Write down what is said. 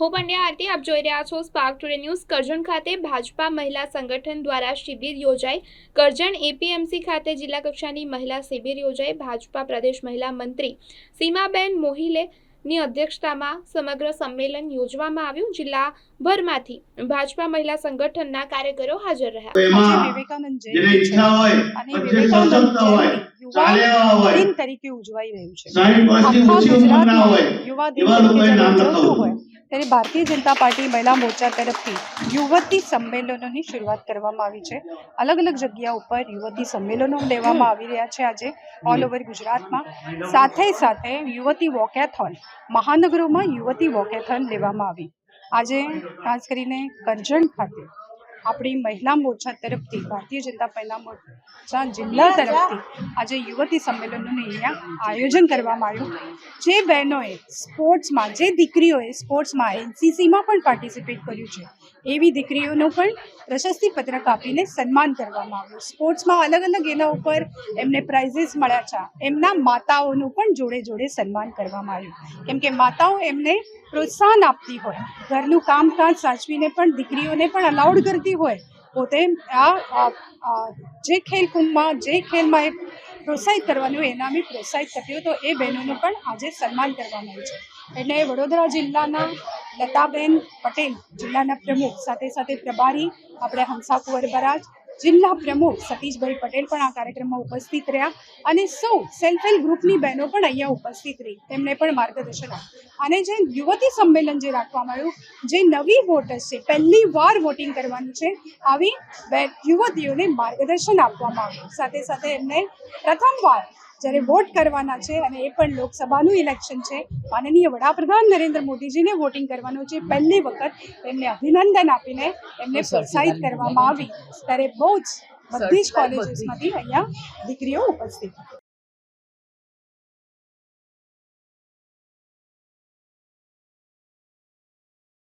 હું પંડ્યા આરતી આપ જોઈ રહ્યા છો સ્પાર્ક ટુડે ન્યૂઝ કરજણ ખાતે ભાજપા મહિલા સંગઠન દ્વારા શિબિર યોજાઈ. કરજણ એપીએમસી ખાતે જિલ્લા કક્ષાની મહિલા શિબિર યોજાઈ. ભાજપા પ્રદેશ મહિલા મંત્રી સીમાબેન મોહિલે ની અધ્યક્ષતામાં સમગ્ર સંમેલન યોજવામાં આવ્યું. જિલ્લાભરમાંથી ભાજપા મહિલા સંગઠનના કાર્યકરો હાજર રહ્યા. વિવેકાનંદ જયંતિ અને વિવેકાનંદ જયંતિ તરીકે ઉજવાઈ રહ્યું છે. યુવા દિન તરીકે. હોય. ત્યારે ભારતીય જનતા પાર્ટી મહિલા મોરચા તરફથી યુવતી સંમેલનોની શરૂઆત કરવામાં આવી છે. અલગ અલગ જગ્યા ઉપર યુવતી સંમેલનો લેવામાં આવી રહ્યા છે આજે ઓલ ઓવર ગુજરાતમાં. સાથે સાથે યુવતી વોકેથોન, મહાનગરોમાં યુવતી વોકેથોન લેવામાં આવી. આજે ખાસ કરીને કરજણ ખાતે આપણી મહિલા મોરચા તરફથી, ભારતીય જનતા મહિલા મોરચા જિલ્લા તરફથી આજે યુવતી સંમેલનનું અહીંયા આયોજન કરવામાં આવ્યું. જે બહેનોએ સ્પોર્ટ્સમાં, જે દીકરીઓએ સ્પોર્ટ્સમાં એનસીસીમાં પણ પાર્ટિસિપેટ કર્યું છે. એવી દીકરીઓનું પણ પ્રશસ્તિ પત્રક આપીને સન્માન કરવામાં આવ્યું. સ્પોર્ટ્સમાં અલગ અલગ એના ઉપર એમને પ્રાઇઝીસ મળ્યા છે. એમના માતાઓનું પણ જોડે જોડે સન્માન કરવામાં આવ્યું. કેમ કે માતાઓ એમને પ્રોત્સાહન આપતી હોય. ઘરનું કામકાજ સાચવીને પણ દીકરીઓને પણ અલાઉડ કરતી હોય, પોતે આ જે ખેલકુંભમાં જે ખેલમાં એ પ્રોત્સાહિત કરવાનું, એના બી પ્રોત્સાહિત થતી તો એ બહેનોનું પણ આજે સન્માન કરવામાં આવ્યું છે. એટલે વડોદરા જિલ્લાના લતાબેન પટેલ જિલ્લાના પ્રમુખ, સાથે સાથે પ્રભારી આપણે હંસા કુંવર બરાજ, જિલ્લા પ્રમુખ સતીશભાઈ પટેલ પણ આ કાર્યક્રમમાં ઉપસ્થિત રહ્યા અને સૌ સેલ્ફ હેલ્પ ગ્રુપની બહેનો પણ અહીંયા ઉપસ્થિત રહી. તેમને પણ માર્ગદર્શન આપ્યું. અને જે યુવતી સંમેલન જે રાખવામાં આવ્યું, જે નવી વોટર્સ છે પહેલી વાર વોટિંગ કરવાનું છે, આવી બે યુવતીઓને માર્ગદર્શન આપવામાં આવ્યું. સાથે સાથે એમને પ્રથમવાર જ્યારે વોટ કરવાના છે અને એ પણ લોકસભાનું ઇલેક્શન છે માનનીય વડાપ્રધાન નરેન્દ્ર મોદીજીને વોટિંગ કરવાનું છે. પહેલી વખત એમને અભિનંદન આપીને એમને પ્રોત્સાહિત કરવામાં આવી. ત્યારે બહુ જ બધી જ કોલેજીસમાંથી અહીંયા દીકરીઓ ઉપસ્થિત. હતી